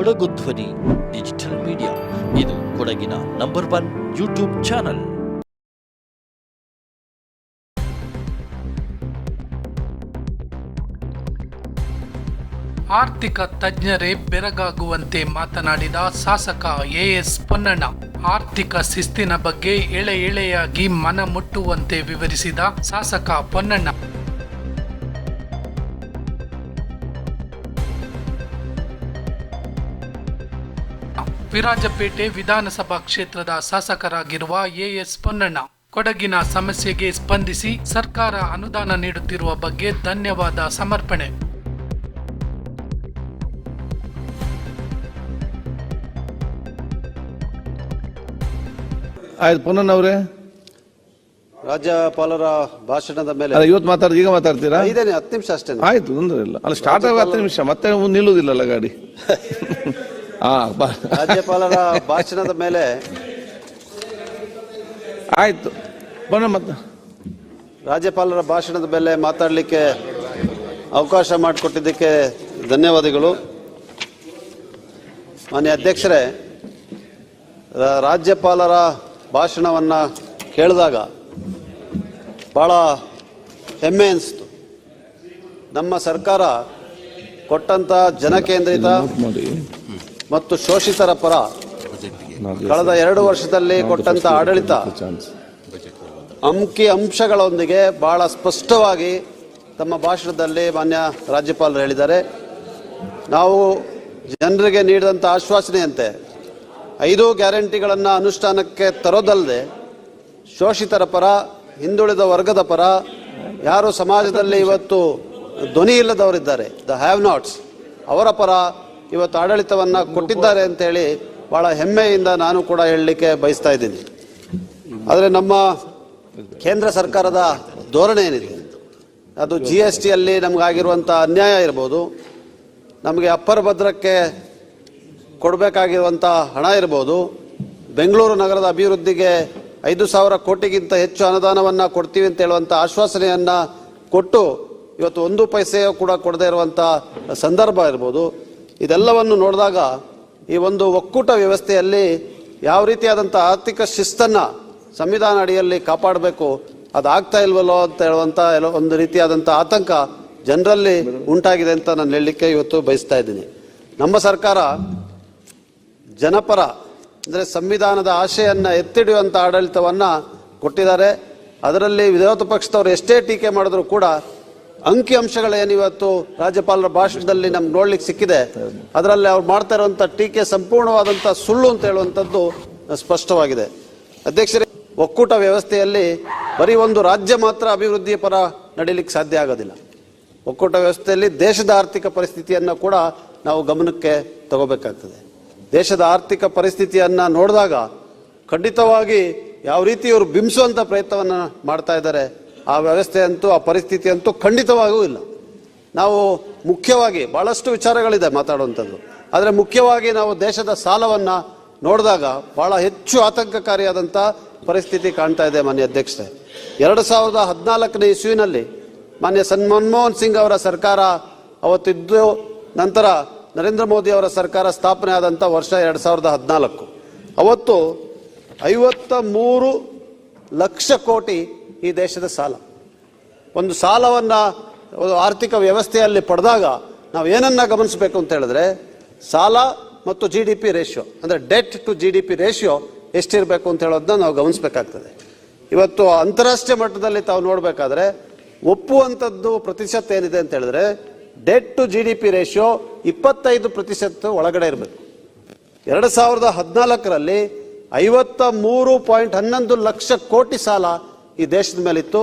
ಕೊಡಗು ಧ್ವನಿ, digital media. ಇದು ಕೊಡಗಿನ ನಂಬರ್ ಒನ್ ಯೂಟ್ಯೂಬ್ ಚಾನಲ್. ಆರ್ಥಿಕ ತಜ್ಞರೇ ಬೆರಗಾಗುವಂತೆ ಮಾತನಾಡಿದ ಶಾಸಕ ಎಎಸ್ ಪೊನ್ನಣ್ಣ, ಆರ್ಥಿಕ ಶಿಸ್ತಿನ ಬಗ್ಗೆ ಎಳೆ ಎಳೆಯಾಗಿ ಮನ ಮುಟ್ಟುವಂತೆ ವಿವರಿಸಿದ ಶಾಸಕ ಪೊನ್ನಣ್ಣ. ವಿರಾಜಪೇಟೆ ವಿಧಾನಸಭಾ ಕ್ಷೇತ್ರದ ಶಾಸಕರಾಗಿರುವ ಎಎಸ್ ಪೊನ್ನಣ್ಣ ಕೊಡಗಿನ ಸಮಸ್ಯೆಗೆ ಸ್ಪಂದಿಸಿ ಸರ್ಕಾರ ಅನುದಾನ ನೀಡುತ್ತಿರುವ ಬಗ್ಗೆ ಧನ್ಯವಾದ ಸಮರ್ಪಣೆ. ಆಯ್ತು ಪೊನ್ನಣ್ಣವ್ರೆ ರಾಜ್ಯಪಾಲರ ಭಾಷಣದ ಮೇಲೆ ಅಲ್ಲ ಇವತ್ತು ಮಾತಾಡ್ ಈಗ ಮಾತಾಡ್ತೀರಾ? ಐದನೇ ಹತ್ತು ನಿಮಿಷ ಅಷ್ಟೇ ಆಯ್ತು ತೊಂದರೆ ಇಲ್ಲ. ಅಲ್ಲ ಸ್ಟಾರ್ಟ್ ಆಗ ಹತ್ತು ನಿಮಿಷ ಮತ್ತೆ ಮುಂದೆ ನಿಲ್ಲುವುದಿಲ್ಲಲ್ಲ ಗಾಡಿ. ರಾಜ್ಯಪಾಲರ ಭಾಷಣದ ಮೇಲೆ ಆಯ್ತು. ಬನ್ನ ಮತ್ತೆ ರಾಜ್ಯಪಾಲರ ಭಾಷಣದ ಮೇಲೆ ಮಾತಾಡಲಿಕ್ಕೆ ಅವಕಾಶ ಮಾಡಿಕೊಟ್ಟಿದ್ದಕ್ಕೆ ಧನ್ಯವಾದಗಳು. ಮಾನ್ಯ ಅಧ್ಯಕ್ಷರೇ ರಾಜ್ಯಪಾಲರ ಭಾಷಣವನ್ನು ಕೇಳಿದಾಗ ಭಾಳ ಹೆಮ್ಮೆ ಅನಿಸ್ತು. ನಮ್ಮ ಸರ್ಕಾರ ಕೊಟ್ಟಂತ ಜನಕೇಂದ್ರಿತ ಮತ್ತು ಶೋಷಿತರ ಪರ ಕಳೆದ ಎರಡು ವರ್ಷದಲ್ಲಿ ಕೊಟ್ಟಂತ ಆಡಳಿತ ಅಂಕಿ ಅಂಶಗಳೊಂದಿಗೆ ಬಹಳ ಸ್ಪಷ್ಟವಾಗಿ ತಮ್ಮ ಭಾಷಣದಲ್ಲಿ ಮಾನ್ಯ ರಾಜ್ಯಪಾಲರು ಹೇಳಿದ್ದಾರೆ. ನಾವು ಜನರಿಗೆ ನೀಡಿದಂಥ ಆಶ್ವಾಸನೆಯಂತೆ ಐದು ಗ್ಯಾರಂಟಿಗಳನ್ನು ಅನುಷ್ಠಾನಕ್ಕೆ ತರೋದಲ್ಲದೆ ಶೋಷಿತರ ಪರ, ಹಿಂದುಳಿದ ವರ್ಗದ ಪರ, ಯಾರು ಸಮಾಜದಲ್ಲಿ ಇವತ್ತು ಧ್ವನಿ ಇಲ್ಲದವರಿದ್ದಾರೆ, ದ ಹ್ಯಾವ್ ನಾಟ್ಸ್, ಅವರ ಪರ ಇವತ್ತು ಆಡಳಿತವನ್ನು ಕೊಟ್ಟಿದ್ದಾರೆ ಅಂತೇಳಿ ಭಾಳ ಹೆಮ್ಮೆಯಿಂದ ನಾನು ಕೂಡ ಹೇಳಲಿಕ್ಕೆ ಬಯಸ್ತಾ ಇದ್ದೀನಿ. ಆದರೆ ನಮ್ಮ ಕೇಂದ್ರ ಸರ್ಕಾರದ ಧೋರಣೆ ಏನಿದೆ? ಅದು ಜಿ ಎಸ್ ಟಿಯಲ್ಲಿ ನಮಗಾಗಿರುವಂಥ ಅನ್ಯಾಯ ಇರ್ಬೋದು, ನಮಗೆ ಅಪ್ಪರ ಭದ್ರಕ್ಕೆ ಕೊಡಬೇಕಾಗಿರುವಂಥ ಹಣ ಇರ್ಬೋದು, ಬೆಂಗಳೂರು ನಗರದ ಅಭಿವೃದ್ಧಿಗೆ ಐದು ಸಾವಿರ ಕೋಟಿಗಿಂತ ಹೆಚ್ಚು ಅನುದಾನವನ್ನು ಕೊಡ್ತೀವಿ ಅಂತ ಹೇಳುವಂಥ ಆಶ್ವಾಸನೆಯನ್ನು ಕೊಟ್ಟು ಇವತ್ತು ಒಂದು ಪೈಸೆಯೂ ಕೂಡ ಕೊಡದೇ ಇರುವಂಥ ಸಂದರ್ಭ ಇರ್ಬೋದು. ಇದೆಲ್ಲವನ್ನು ನೋಡಿದಾಗ ಈ ಒಂದು ಒಕ್ಕೂಟ ವ್ಯವಸ್ಥೆಯಲ್ಲಿ ಯಾವ ರೀತಿಯಾದಂಥ ಆರ್ಥಿಕ ಶಿಸ್ತನ್ನು ಸಂವಿಧಾನ ಅಡಿಯಲ್ಲಿ ಕಾಪಾಡಬೇಕು, ಅದಾಗ್ತಾ ಇಲ್ವಲ್ಲೋ ಅಂತ ಹೇಳುವಂಥ ಒಂದು ರೀತಿಯಾದಂಥ ಆತಂಕ ಜನರಲ್ಲಿ ಉಂಟಾಗಿದೆ ಅಂತ ನಾನು ಹೇಳಲಿಕ್ಕೆ ಇವತ್ತು ಬಯಸ್ತಾ ಇದ್ದೀನಿ. ನಮ್ಮ ಸರ್ಕಾರ ಜನಪರ, ಅಂದರೆ ಸಂವಿಧಾನದ ಆಶೆಯನ್ನು ಎತ್ತಿಡಿಯುವಂಥ ಆಡಳಿತವನ್ನು ಕೊಟ್ಟಿದ್ದಾರೆ. ಅದರಲ್ಲಿ ವಿರೋಧ ಪಕ್ಷದವರು ಎಷ್ಟೇ ಟೀಕೆ ಮಾಡಿದ್ರು ಕೂಡ ಅಂಕಿ ಅಂಶಗಳೇನು ಇವತ್ತು ರಾಜ್ಯಪಾಲರ ಭಾಷಣದಲ್ಲಿ ನಮ್ಗೆ ನೋಡ್ಲಿಕ್ಕೆ ಸಿಕ್ಕಿದೆ. ಅದರಲ್ಲಿ ಅವ್ರು ಮಾಡ್ತಾ ಇರುವಂತ ಟೀಕೆ ಸಂಪೂರ್ಣವಾದಂಥ ಸುಳ್ಳು ಅಂತ ಹೇಳುವಂಥದ್ದು ಸ್ಪಷ್ಟವಾಗಿದೆ. ಅಧ್ಯಕ್ಷರೇ, ಒಕ್ಕೂಟ ವ್ಯವಸ್ಥೆಯಲ್ಲಿ ಬರೀ ಒಂದು ರಾಜ್ಯ ಮಾತ್ರ ಅಭಿವೃದ್ಧಿಯ ಪರ ನಡೀಲಿಕ್ಕೆ ಸಾಧ್ಯ ಆಗೋದಿಲ್ಲ. ಒಕ್ಕೂಟ ವ್ಯವಸ್ಥೆಯಲ್ಲಿ ದೇಶದ ಆರ್ಥಿಕ ಪರಿಸ್ಥಿತಿಯನ್ನು ಕೂಡ ನಾವು ಗಮನಕ್ಕೆ ತಗೋಬೇಕಾಗ್ತದೆ. ದೇಶದ ಆರ್ಥಿಕ ಪರಿಸ್ಥಿತಿಯನ್ನು ನೋಡಿದಾಗ ಖಂಡಿತವಾಗಿ ಯಾವ ರೀತಿ ಇವರು ಬಿಂಬಿಸುವಂಥ ಪ್ರಯತ್ನವನ್ನು ಮಾಡ್ತಾ ಇದ್ದಾರೆ ಆ ವ್ಯವಸ್ಥೆ ಅಂತೂ, ಆ ಪರಿಸ್ಥಿತಿ ಅಂತೂ ಖಂಡಿತವಾಗೂ ಇಲ್ಲ. ನಾವು ಮುಖ್ಯವಾಗಿ ಭಾಳಷ್ಟು ವಿಚಾರಗಳಿದೆ ಮಾತಾಡುವಂಥದ್ದು. ಆದರೆ ಮುಖ್ಯವಾಗಿ ನಾವು ದೇಶದ ಸಾಲವನ್ನು ನೋಡಿದಾಗ ಭಾಳ ಹೆಚ್ಚು ಆತಂಕಕಾರಿಯಾದಂಥ ಪರಿಸ್ಥಿತಿ ಕಾಣ್ತಾ ಇದೆ ಮಾನ್ಯ ಅಧ್ಯಕ್ಷರೇ. ಎರಡು ಸಾವಿರದ ಹದಿನಾಲ್ಕನೇ ಇಸ್ವಿನಲ್ಲಿ ಮಾನ್ಯ ಸನ್ ಮನಮೋಹನ್ ಸಿಂಗ್ ಅವರ ಸರ್ಕಾರ ಅವತ್ತಿದ್ದು ನಂತರ ನರೇಂದ್ರ ಮೋದಿ ಅವರ ಸರ್ಕಾರ ಸ್ಥಾಪನೆ ಆದಂಥ ವರ್ಷ ಎರಡು ಸಾವಿರದ ಹದಿನಾಲ್ಕು. ಅವತ್ತು ಐವತ್ತ ಮೂರು ಲಕ್ಷ ಕೋಟಿ ಈ ದೇಶದ ಸಾಲ. ಒಂದು ಸಾಲವನ್ನು ಆರ್ಥಿಕ ವ್ಯವಸ್ಥೆಯಲ್ಲಿ ಪಡೆದಾಗ ನಾವು ಏನನ್ನ ಗಮನಿಸಬೇಕು ಅಂತ ಹೇಳಿದ್ರೆ ಸಾಲ ಮತ್ತು ಜಿ ಡಿ ಪಿ ರೇಷಿಯೋ ಅಂದರೆ debt to G D P ratio ಎಷ್ಟಿರಬೇಕು ಅಂತ ಹೇಳೋದನ್ನ ನಾವು ಗಮನಿಸಬೇಕಾಗ್ತದೆ. ಇವತ್ತು ಅಂತಾರಾಷ್ಟ್ರೀಯ ಮಟ್ಟದಲ್ಲಿ ತಾವು ನೋಡಬೇಕಾದ್ರೆ ಒಪ್ಪುವಂಥದ್ದು ಪ್ರತಿಶತ ಏನಿದೆ ಅಂತ ಹೇಳಿದ್ರೆ debt to G D P ratio ಇಪ್ಪತ್ತೈದು ಪ್ರತಿಶತ ಒಳಗಡೆ ಇರಬೇಕು. ಎರಡು ಸಾವಿರದ ಹದಿನಾಲ್ಕರಲ್ಲಿ ಐವತ್ತ ಮೂರು ಪಾಯಿಂಟ್ ಹನ್ನೊಂದು ಲಕ್ಷ ಕೋಟಿ ಸಾಲ ಈ ದೇಶದ ಮೇಲಿತ್ತು.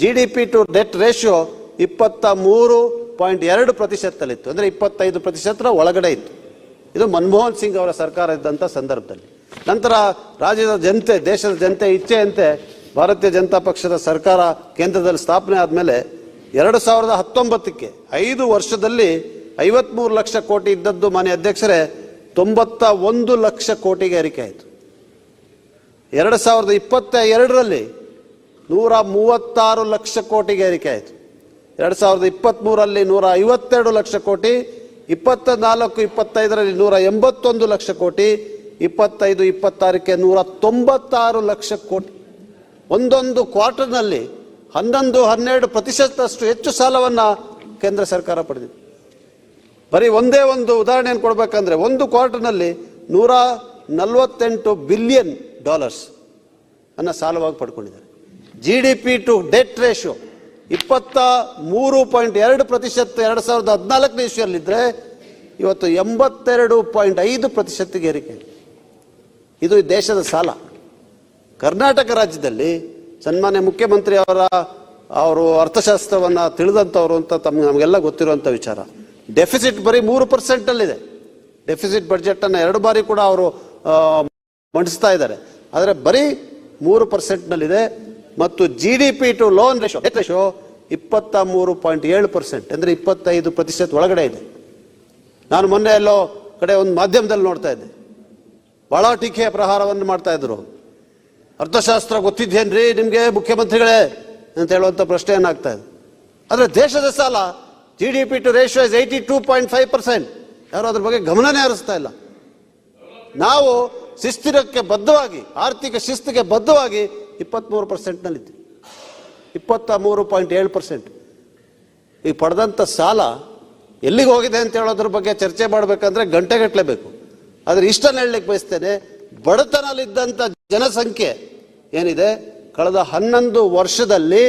G D P to debt ratio ಇಪ್ಪತ್ತ ಮೂರು ಪಾಯಿಂಟ್ ಎರಡು ಪ್ರತಿಶತದಲ್ಲಿತ್ತು. ಅಂದರೆ ಇಪ್ಪತ್ತೈದು ಪ್ರತಿಶತ ಒಳಗಡೆ ಇತ್ತು. ಇದು ಮನಮೋಹನ್ ಸಿಂಗ್ ಅವರ ಸರ್ಕಾರ ಇದ್ದಂಥ ಸಂದರ್ಭದಲ್ಲಿ. ನಂತರ ರಾಜ್ಯದ ಜನತೆ, ದೇಶದ ಜನತೆ ಇಚ್ಛೆಯಂತೆ ಭಾರತೀಯ ಜನತಾ ಪಕ್ಷದ ಸರ್ಕಾರ ಕೇಂದ್ರದಲ್ಲಿ ಸ್ಥಾಪನೆ ಆದಮೇಲೆ ಎರಡು ಸಾವಿರದ ಹತ್ತೊಂಬತ್ತಕ್ಕೆ ಐದು ವರ್ಷದಲ್ಲಿ ಐವತ್ಮೂರು ಲಕ್ಷ ಕೋಟಿ ಇದ್ದದ್ದು ಮಾನ್ಯ ಅಧ್ಯಕ್ಷರೇ ತೊಂಬತ್ತ ಒಂದು ಲಕ್ಷ ಕೋಟಿಗೆ ಏರಿಕೆ ಆಯಿತು. ಎರಡು ಸಾವಿರದ ಇಪ್ಪತ್ತ ಎರಡರಲ್ಲಿ ನೂರ ಮೂವತ್ತಾರು ಲಕ್ಷ ಕೋಟಿಗೆ ಏರಿಕೆ ಆಯಿತು. ಎರಡು ಸಾವಿರದ ಇಪ್ಪತ್ತ್ಮೂರಲ್ಲಿ ನೂರ ಐವತ್ತೆರಡು ಲಕ್ಷ ಕೋಟಿ ಇಪ್ಪತ್ತ ನಾಲ್ಕು ಇಪ್ಪತ್ತೈದರಲ್ಲಿ ನೂರ ಎಂಬತ್ತೊಂದು ಲಕ್ಷ ಕೋಟಿ, ಇಪ್ಪತ್ತೈದು, ಇಪ್ಪತ್ತಾರಕ್ಕೆ ನೂರ ತೊಂಬತ್ತಾರು ಲಕ್ಷ ಕೋಟಿ. ಒಂದೊಂದು ಕ್ವಾರ್ಟರ್ನಲ್ಲಿ ಹನ್ನೊಂದು, ಹನ್ನೆರಡು ಪ್ರತಿಶತದಷ್ಟು ಹೆಚ್ಚು ಸಾಲವನ್ನು ಕೇಂದ್ರ ಸರ್ಕಾರ ಪಡೆದಿದೆ. ಬರೀ ಒಂದೇ ಒಂದು ಉದಾಹರಣೆಯನ್ನು ಕೊಡಬೇಕಂದ್ರೆ ಒಂದು ಕ್ವಾರ್ಟರ್ನಲ್ಲಿ ನೂರ ನಲವತ್ತೆಂಟು ಬಿಲಿಯನ್ ಡಾಲರ್ಸ್ ಅನ್ನು ಸಾಲವಾಗಿ ಪಡ್ಕೊಂಡಿದ್ದಾರೆ. G D P to debt ratio ಇಪ್ಪತ್ತ ಮೂರು ಪಾಯಿಂಟ್ ಎರಡು ಪ್ರತಿಶತ ಎರಡು ಸಾವಿರದ ಹದಿನಾಲ್ಕನೇ ಇಸ್ವಿಯಲ್ಲಿದ್ದರೆ ಇವತ್ತು ಎಂಬತ್ತೆರಡು ಪಾಯಿಂಟ್ ಐದು ಪ್ರತಿಶತಕ್ಕೆ ಏರಿಕೆ. ಇದು ದೇಶದ ಸಾಲ. ಕರ್ನಾಟಕ ರಾಜ್ಯದಲ್ಲಿ ಸನ್ಮಾನ್ಯ ಮುಖ್ಯಮಂತ್ರಿ ಅವರ, ಅವರು ಅರ್ಥಶಾಸ್ತ್ರವನ್ನು ತಿಳಿದಂಥವ್ರು ಅಂತ ತಮ್ಗೆ ನಮಗೆಲ್ಲ ಗೊತ್ತಿರುವಂಥ ವಿಚಾರ. ಡೆಫಿಸಿಟ್ ಬರೀ ಮೂರು ಪರ್ಸೆಂಟಲ್ಲಿದೆ. ಡೆಫಿಸಿಟ್ ಬಡ್ಜೆಟನ್ನು ಎರಡು ಬಾರಿ ಕೂಡ ಅವರು ಮಂಡಿಸ್ತಾ ಇದ್ದಾರೆ. ಆದರೆ ಬರೀ ಮೂರು ಪರ್ಸೆಂಟ್ನಲ್ಲಿದೆ. ಮತ್ತು G D P to loan ratio debt ratio ಇಪ್ಪತ್ತ ಮೂರು ಪಾಯಿಂಟ್ ಏಳು ಪರ್ಸೆಂಟ್ ಅಂದರೆ ಇಪ್ಪತ್ತೈದು ಪ್ರತಿಶತ ಒಳಗಡೆ ಇದೆ. ನಾನು ಮೊನ್ನೆ ಎಲ್ಲೋ ಕಡೆ ಒಂದು ಮಾಧ್ಯಮದಲ್ಲಿ ನೋಡ್ತಾ ಇದ್ದೆ. ಬಹಳ ಟೀಕೆಯ ಪ್ರಹಾರವನ್ನು ಮಾಡ್ತಾ ಇದ್ರು. ಅರ್ಥಶಾಸ್ತ್ರ ಗೊತ್ತಿದ್ದೇನ್ರಿ ನಿಮಗೆ ಮುಖ್ಯಮಂತ್ರಿಗಳೇ ಅಂತ ಹೇಳುವಂಥ ಪ್ರಶ್ನೆಯನ್ನಾಗ್ತಾ ಇದೆ. ಆದರೆ ದೇಶದ ಸಾಲ G D P to ratio is eighty two point five percent ಯಾರು ಅದ್ರ ಬಗ್ಗೆ ಗಮನನೇ ಹರಿಸ್ತಾ ಇಲ್ಲ. ನಾವು ಶಿಸ್ತಿರಕ್ಕೆ ಬದ್ಧವಾಗಿ, ಆರ್ಥಿಕ ಶಿಸ್ತಿಗೆ ಬದ್ಧವಾಗಿ ಇಪ್ಪತ್ತ್ಮೂರು ಪರ್ಸೆಂಟ್ನಲ್ಲಿತ್ತು ಇಪ್ಪತ್ತ ಮೂರು ಪಾಯಿಂಟ್ ಏಳು ಪರ್ಸೆಂಟ್ ಈ ಪಡೆದಂಥ ಸಾಲ ಎಲ್ಲಿಗೆ ಹೋಗಿದೆ ಅಂತ ಹೇಳೋದ್ರ ಬಗ್ಗೆ ಚರ್ಚೆ ಮಾಡಬೇಕಂದ್ರೆ ಗಂಟೆಗಟ್ಟಲೆ ಬೇಕು. ಆದರೆ ಇಷ್ಟನ್ನು ಹೇಳಲಿಕ್ಕೆ ಬಯಸ್ತೇನೆ, ಬಡತನಲ್ಲಿದ್ದಂಥ ಜನಸಂಖ್ಯೆ ಏನಿದೆ? ಕಳೆದ ಹನ್ನೊಂದು ವರ್ಷದಲ್ಲಿ,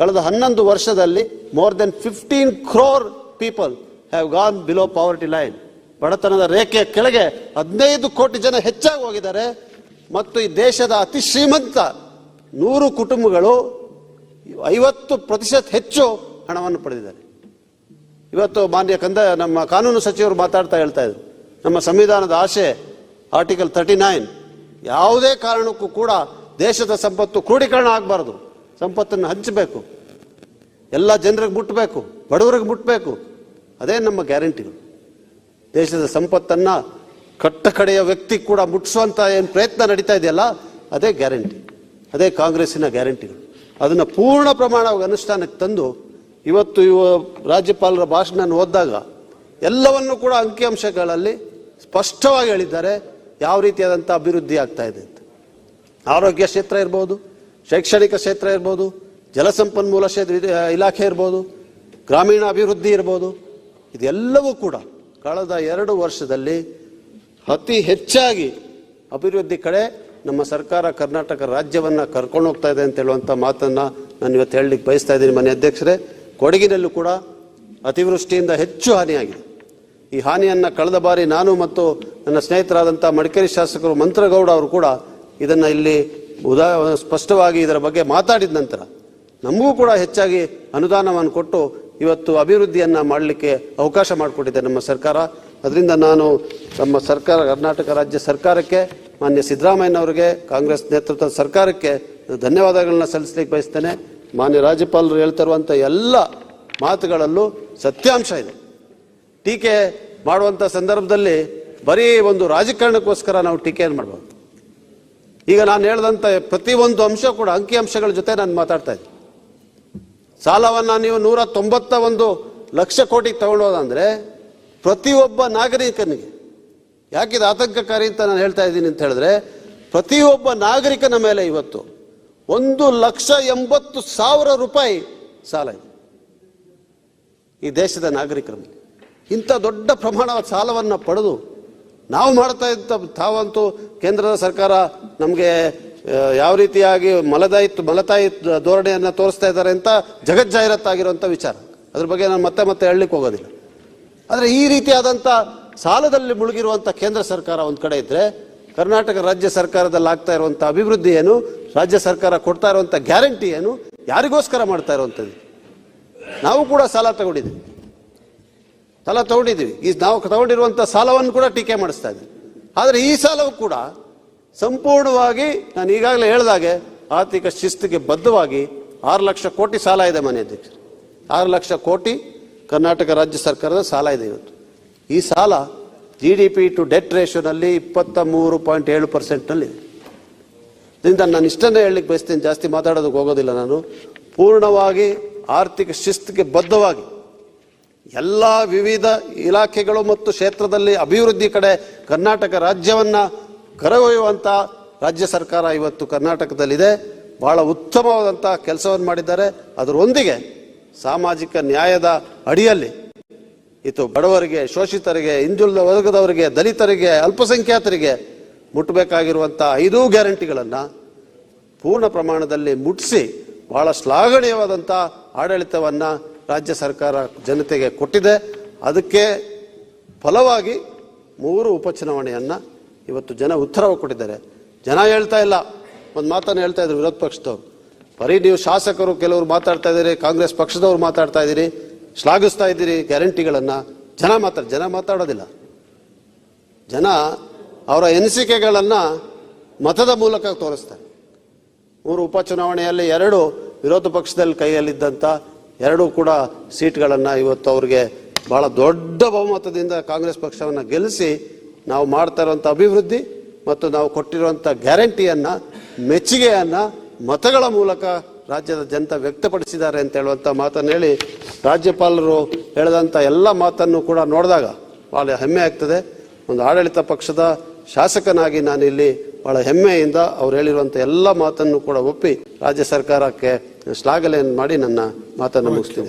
ಕಳೆದ ಹನ್ನೊಂದು ವರ್ಷದಲ್ಲಿ more than fifteen crore people have gone below poverty line. ಬಡತನದ ರೇಖೆಯ ಕೆಳಗೆ ಹದಿನೈದು ಕೋಟಿ ಜನ ಹೆಚ್ಚಾಗಿ ಹೋಗಿದ್ದಾರೆ. ಮತ್ತು ಈ ದೇಶದ ಅತಿ ಶ್ರೀಮಂತ ನೂರು ಕುಟುಂಬಗಳು ಐವತ್ತು ಪ್ರತಿಶತ ಹೆಚ್ಚು ಹಣವನ್ನು ಪಡೆದಿದ್ದಾರೆ. ಇವತ್ತು ಮಾನ್ಯ ಕಂದ, ನಮ್ಮ ಕಾನೂನು ಸಚಿವರು ಮಾತಾಡ್ತಾ ಹೇಳ್ತಾ ಇದ್ರು. ನಮ್ಮ ಸಂವಿಧಾನದ ಆಶೆ, ಆರ್ಟಿಕಲ್ ತರ್ಟಿ ನೈನ್, ಯಾವುದೇ ಕಾರಣಕ್ಕೂ ಕೂಡ ದೇಶದ ಸಂಪತ್ತು ಕ್ರೋಢೀಕರಣ ಆಗಬಾರ್ದು. ಸಂಪತ್ತನ್ನು ಹಂಚಬೇಕು. ಎಲ್ಲ ಜನರಿಗೆ ಮುಟ್ಟಬೇಕು ಬಡವರಿಗೆ ಮುಟ್ಟಬೇಕು ಅದೇ ನಮ್ಮ ಗ್ಯಾರಂಟಿಗಳು. ದೇಶದ ಸಂಪತ್ತನ್ನು ಕಟ್ಟ ಕಡೆಯ ವ್ಯಕ್ತಿ ಕೂಡ ಮುಟ್ಟಿಸುವಂಥ ಏನು ಪ್ರಯತ್ನ ನಡೀತಾ ಇದೆಯಲ್ಲ, ಅದೇ ಗ್ಯಾರಂಟಿ, ಅದೇ ಕಾಂಗ್ರೆಸ್ಸಿನ ಗ್ಯಾರಂಟಿಗಳು. ಅದನ್ನು ಪೂರ್ಣ ಪ್ರಮಾಣವಾಗಿ ಅನುಷ್ಠಾನಕ್ಕೆ ತಂದು, ಇವತ್ತು ಇವ ರಾಜ್ಯಪಾಲರ ಭಾಷಣ ಓದಿದಾಗ ಎಲ್ಲವನ್ನು ಕೂಡ ಅಂಕಿಅಂಶಗಳಲ್ಲಿ ಸ್ಪಷ್ಟವಾಗಿ ಹೇಳಿದ್ದಾರೆ, ಯಾವ ರೀತಿಯಾದಂಥ ಅಭಿವೃದ್ಧಿ ಆಗ್ತಾ ಇದೆ ಅಂತ. ಆರೋಗ್ಯ ಕ್ಷೇತ್ರ ಇರ್ಬೋದು, ಶೈಕ್ಷಣಿಕ ಕ್ಷೇತ್ರ ಇರ್ಬೋದು, ಜಲಸಂಪನ್ಮೂಲ ಕ್ಷೇತ್ರ ಇಲಾಖೆ ಇರ್ಬೋದು ಗ್ರಾಮೀಣ ಅಭಿವೃದ್ಧಿ ಇರ್ಬೋದು, ಇದೆಲ್ಲವೂ ಕೂಡ ಕಳೆದ ಎರಡು ವರ್ಷದಲ್ಲಿ ಅತಿ ಹೆಚ್ಚಾಗಿ ಅಭಿವೃದ್ಧಿ ಕಡೆ ನಮ್ಮ ಸರ್ಕಾರ ಕರ್ನಾಟಕ ರಾಜ್ಯವನ್ನು ಕರ್ಕೊಂಡು ಹೋಗ್ತಾ ಇದೆ ಅಂತ ಹೇಳುವಂಥ ಮಾತನ್ನು ನಾನು ಇವತ್ತು ಹೇಳಲಿಕ್ಕೆ ಬಯಸ್ತಾ ಇದ್ದೀನಿ ಮನೆ ಅಧ್ಯಕ್ಷರೇ. ಕೊಡಗಿನಲ್ಲೂ ಕೂಡ ಅತಿವೃಷ್ಟಿಯಿಂದ ಹೆಚ್ಚು ಹಾನಿಯಾಗಿದೆ. ಈ ಹಾನಿಯನ್ನು ಕಳೆದ ಬಾರಿ ನಾನು ಮತ್ತು ನನ್ನ ಸ್ನೇಹಿತರಾದಂಥ ಮಡಿಕೇರಿ ಶಾಸಕರು ಮಂತ್ರಗೌಡ ಅವರು ಕೂಡ ಇದನ್ನು ಇಲ್ಲಿ ಉದಾ, ಸ್ಪಷ್ಟವಾಗಿ ಇದರ ಬಗ್ಗೆ ಮಾತಾಡಿದ ನಂತರ ನಮಗೂ ಕೂಡ ಹೆಚ್ಚಾಗಿ ಅನುದಾನವನ್ನು ಕೊಟ್ಟು ಇವತ್ತು ಅಭಿವೃದ್ಧಿಯನ್ನು ಮಾಡಲಿಕ್ಕೆ ಅವಕಾಶ ಮಾಡಿಕೊಟ್ಟಿದೆ ನಮ್ಮ ಸರ್ಕಾರ. ಅದರಿಂದ ನಾನು ನಮ್ಮ ಸರ್ಕಾರ, ಕರ್ನಾಟಕ ರಾಜ್ಯ ಸರ್ಕಾರಕ್ಕೆ, ಮಾನ್ಯ ಸಿದ್ದರಾಮಯ್ಯನವರಿಗೆ, ಕಾಂಗ್ರೆಸ್ ನೇತೃತ್ವದ ಸರ್ಕಾರಕ್ಕೆ ಧನ್ಯವಾದಗಳನ್ನ ಸಲ್ಲಿಸಲಿಕ್ಕೆ ಬಯಸ್ತೇನೆ. ಮಾನ್ಯ ರಾಜ್ಯಪಾಲರು ಹೇಳ್ತಿರುವಂಥ ಎಲ್ಲ ಮಾತುಗಳಲ್ಲೂ ಸತ್ಯಾಂಶ ಇದೆ. ಟೀಕೆ ಮಾಡುವಂಥ ಸಂದರ್ಭದಲ್ಲಿ ಬರೀ ಒಂದು ರಾಜಕಾರಣಕ್ಕೋಸ್ಕರ ನಾವು ಟೀಕೆಯನ್ನು ಮಾಡಬಹುದು ಈಗ ನಾನು ಹೇಳಿದಂಥ ಪ್ರತಿಯೊಂದು ಅಂಶ ಕೂಡ, ಅಂಕಿ ಅಂಶಗಳ ಜೊತೆ ನಾನು ಮಾತಾಡ್ತಾ ಇದ್ದೆ ಸಾಲವನ್ನು ನೀವು ನೂರ ತೊಂಬತ್ತ ಒಂದು ಲಕ್ಷ ಕೋಟಿಗೆ ತಗೊಳ್ಳೋದಂದ್ರೆ ಪ್ರತಿಯೊಬ್ಬ ನಾಗರಿಕನಿಗೆ, ಯಾಕಿದ ಆತಂಕಕಾರಿ ಅಂತ ನಾನು ಹೇಳ್ತಾ ಇದ್ದೀನಿ ಅಂತ ಹೇಳಿದ್ರೆ, ಪ್ರತಿಯೊಬ್ಬ ನಾಗರಿಕನ ಮೇಲೆ ಇವತ್ತು ಒಂದು ಲಕ್ಷ ಎಂಬತ್ತು ಸಾವಿರ ರೂಪಾಯಿ ಸಾಲ ಇದೆ. ಈ ದೇಶದ ನಾಗರಿಕರ ಮೇಲೆ. ಇಂಥ ದೊಡ್ಡ ಪ್ರಮಾಣದ ಸಾಲವನ್ನು ಪಡೆದು ನಾವು ಮಾಡ್ತಾ ಇದ್ದ ತಾವಂತೂ ಕೇಂದ್ರದ ಸರ್ಕಾರ ನಮಗೆ ಯಾವ ರೀತಿಯಾಗಿ ಮಲದಾಯಿ, ಮಲತಾಯಿ ಧೋರಣೆಯನ್ನು ತೋರಿಸ್ತಾ ಇದ್ದಾರೆ ಅಂತ ಜಗಜ್ಜಾಹಿರತ್ತಾಗಿರುವಂಥ ವಿಚಾರ. ಅದ್ರ ಬಗ್ಗೆ ನಾನು ಮತ್ತೆ ಮತ್ತೆ ಹೇಳಲಿಕ್ಕೆ ಹೋಗೋದಿಲ್ಲ. ಆದರೆ ಈ ರೀತಿಯಾದಂಥ ಸಾಲದಲ್ಲಿ ಮುಳುಗಿರುವಂಥ ಕೇಂದ್ರ ಸರ್ಕಾರ ಒಂದು ಕಡೆ ಇದ್ದರೆ ಕರ್ನಾಟಕ ರಾಜ್ಯ ಸರ್ಕಾರದಲ್ಲಿ ಆಗ್ತಾ ಇರುವಂಥ ಅಭಿವೃದ್ಧಿ ಏನು, ರಾಜ್ಯ ಸರ್ಕಾರ ಕೊಡ್ತಾ ಇರುವಂಥ ಗ್ಯಾರಂಟಿ ಏನು, ಯಾರಿಗೋಸ್ಕರ ಮಾಡ್ತಾ ಇರುವಂಥದ್ದು? ನಾವು ಕೂಡ ಸಾಲ ತಗೊಂಡಿದ್ದೀವಿ. ಸಾಲ ತಗೊಂಡಿದ್ದೀವಿ. ಈ ನಾವು ತಗೊಂಡಿರುವಂಥ ಸಾಲವನ್ನು ಕೂಡ ಟೀಕೆ ಮಾಡಿಸ್ತಾ ಇದ್ದೀವಿ. ಆದರೆ ಈ ಸಾಲವು ಕೂಡ ಸಂಪೂರ್ಣವಾಗಿ ನಾನು ಈಗಾಗಲೇ ಹೇಳಿದಾಗೆ ಆರ್ಥಿಕ ಶಿಸ್ತಿಗೆ ಬದ್ಧವಾಗಿ ಆರು ಲಕ್ಷ ಕೋಟಿ ಸಾಲ ಇದೆ ಮನೆ ಅಧ್ಯಕ್ಷರು. ಆರು ಲಕ್ಷ ಕೋಟಿ ಕರ್ನಾಟಕ ರಾಜ್ಯ ಸರ್ಕಾರದ ಸಾಲ ಇದೆ ಇವತ್ತು. ಈ ಸಾಲ G D P to debt ರೇಷ್ಯೋನಲ್ಲಿ ಇಪ್ಪತ್ತ ಮೂರು ಪಾಯಿಂಟ್ ಏಳು ಪರ್ಸೆಂಟ್ನಲ್ಲಿ ಇದೆ. ಇದರಿಂದ ನಾನು ಇಷ್ಟನ್ನೇ ಹೇಳಲಿಕ್ಕೆ ಬಯಸ್ತೇನೆ, ಜಾಸ್ತಿ ಮಾತಾಡೋದಕ್ಕೆ ಹೋಗೋದಿಲ್ಲ ನಾನು. ಪೂರ್ಣವಾಗಿ ಆರ್ಥಿಕ ಶಿಸ್ತಿಗೆ ಬದ್ಧವಾಗಿ ಎಲ್ಲ ವಿವಿಧ ಇಲಾಖೆಗಳು ಮತ್ತು ಕ್ಷೇತ್ರದಲ್ಲಿ ಅಭಿವೃದ್ಧಿ ಕಡೆ ಕರ್ನಾಟಕ ರಾಜ್ಯವನ್ನು ಕರೆದೊಯ್ಯುವಂತ ರಾಜ್ಯ ಸರ್ಕಾರ ಇವತ್ತು ಕರ್ನಾಟಕದಲ್ಲಿದೆ. ಬಹಳ ಉತ್ತಮವಾದಂಥ ಕೆಲಸವನ್ನು ಮಾಡಿದ್ದಾರೆ. ಅದರೊಂದಿಗೆ ಸಾಮಾಜಿಕ ನ್ಯಾಯದ ಅಡಿಯಲ್ಲಿ ಇದು ಬಡವರಿಗೆ, ಶೋಷಿತರಿಗೆ, ಹಿಂದುಳಿದ ವರ್ಗದವರಿಗೆ, ದಲಿತರಿಗೆ, ಅಲ್ಪಸಂಖ್ಯಾತರಿಗೆ ಮುಟ್ಟಬೇಕಾಗಿರುವಂಥ ಐದೂ ಗ್ಯಾರಂಟಿಗಳನ್ನು ಪೂರ್ಣ ಪ್ರಮಾಣದಲ್ಲಿ ಮುಟ್ಟಿಸಿ ಬಹಳ ಶ್ಲಾಘನೀಯವಾದಂಥ ಆಡಳಿತವನ್ನು ರಾಜ್ಯ ಸರ್ಕಾರ ಜನತೆಗೆ ಕೊಟ್ಟಿದೆ. ಅದಕ್ಕೆ ಫಲವಾಗಿ ಮೂರು ಉಪಚುನಾವಣೆಯನ್ನು ಇವತ್ತು ಜನ ಉತ್ತರ ಕೊಟ್ಟಿದ್ದಾರೆ. ಜನ ಹೇಳ್ತಾ ಇಲ್ಲ. ಒಂದು ಮಾತನ್ನು ಹೇಳ್ತಾ ಇದ್ರು ವಿರೋಧ ಪಕ್ಷದವ್ರು. ಬರೀ ನೀವು ಶಾಸಕರು, ಕೆಲವರು ಮಾತಾಡ್ತಾ ಇದ್ದೀರಿ, ಕಾಂಗ್ರೆಸ್ ಪಕ್ಷದವ್ರು ಮಾತಾಡ್ತಾ ಇದ್ದೀರಿ, ಶ್ಲಾಘಿಸ್ತಾ ಇದ್ದೀರಿ ಗ್ಯಾರಂಟಿಗಳನ್ನು, ಜನ ಮಾತಾಡ ಜನ ಮಾತಾಡೋದಿಲ್ಲ. ಜನ ಅವರ ಎನಿಸಿಕೆಗಳನ್ನು ಮತದ ಮೂಲಕ ತೋರಿಸ್ತಾರೆ. ಮೂರು ಉಪಚುನಾವಣೆಯಲ್ಲಿ ಎರಡು ವಿರೋಧ ಪಕ್ಷದಲ್ಲಿ ಕೈಯಲ್ಲಿದ್ದಂಥ ಎರಡೂ ಕೂಡ ಸೀಟ್ಗಳನ್ನು ಇವತ್ತು ಅವ್ರಿಗೆ ಭಾಳ ದೊಡ್ಡ ಬಹುಮತದಿಂದ ಕಾಂಗ್ರೆಸ್ ಪಕ್ಷವನ್ನು ಗೆಲ್ಲಿಸಿ ನಾವು ಮಾಡ್ತಾ ಇರುವಂಥ ಅಭಿವೃದ್ಧಿ ಮತ್ತು ನಾವು ಕೊಟ್ಟಿರುವಂಥ ಗ್ಯಾರಂಟಿಯನ್ನು, ಮೆಚ್ಚುಗೆಯನ್ನು ಮತಗಳ ಮೂಲಕ ರಾಜ್ಯದ ಜನತೆ ವ್ಯಕ್ತಪಡಿಸಿದ್ದಾರೆ ಅಂತ ಹೇಳುವಂಥ ಮಾತನ್ನು ಹೇಳಿ ರಾಜ್ಯಪಾಲರು ಹೇಳಿದಂಥ ಎಲ್ಲ ಮಾತನ್ನು ಕೂಡ ನೋಡಿದಾಗ ಭಾಳ ಹೆಮ್ಮೆ ಆಗ್ತದೆ. ಒಂದು ಆಡಳಿತ ಪಕ್ಷದ ಶಾಸಕನಾಗಿ ನಾನು ಇಲ್ಲಿ ಬಹಳ ಹೆಮ್ಮೆಯಿಂದ ಅವ್ರು ಹೇಳಿರುವಂಥ ಎಲ್ಲ ಮಾತನ್ನು ಕೂಡ ಒಪ್ಪಿ ರಾಜ್ಯ ಸರ್ಕಾರಕ್ಕೆ ಶ್ಲಾಘನೆಯನ್ನು ಮಾಡಿ ನನ್ನ ಮಾತನ್ನು ಮುಗಿಸ್ತೀನಿ.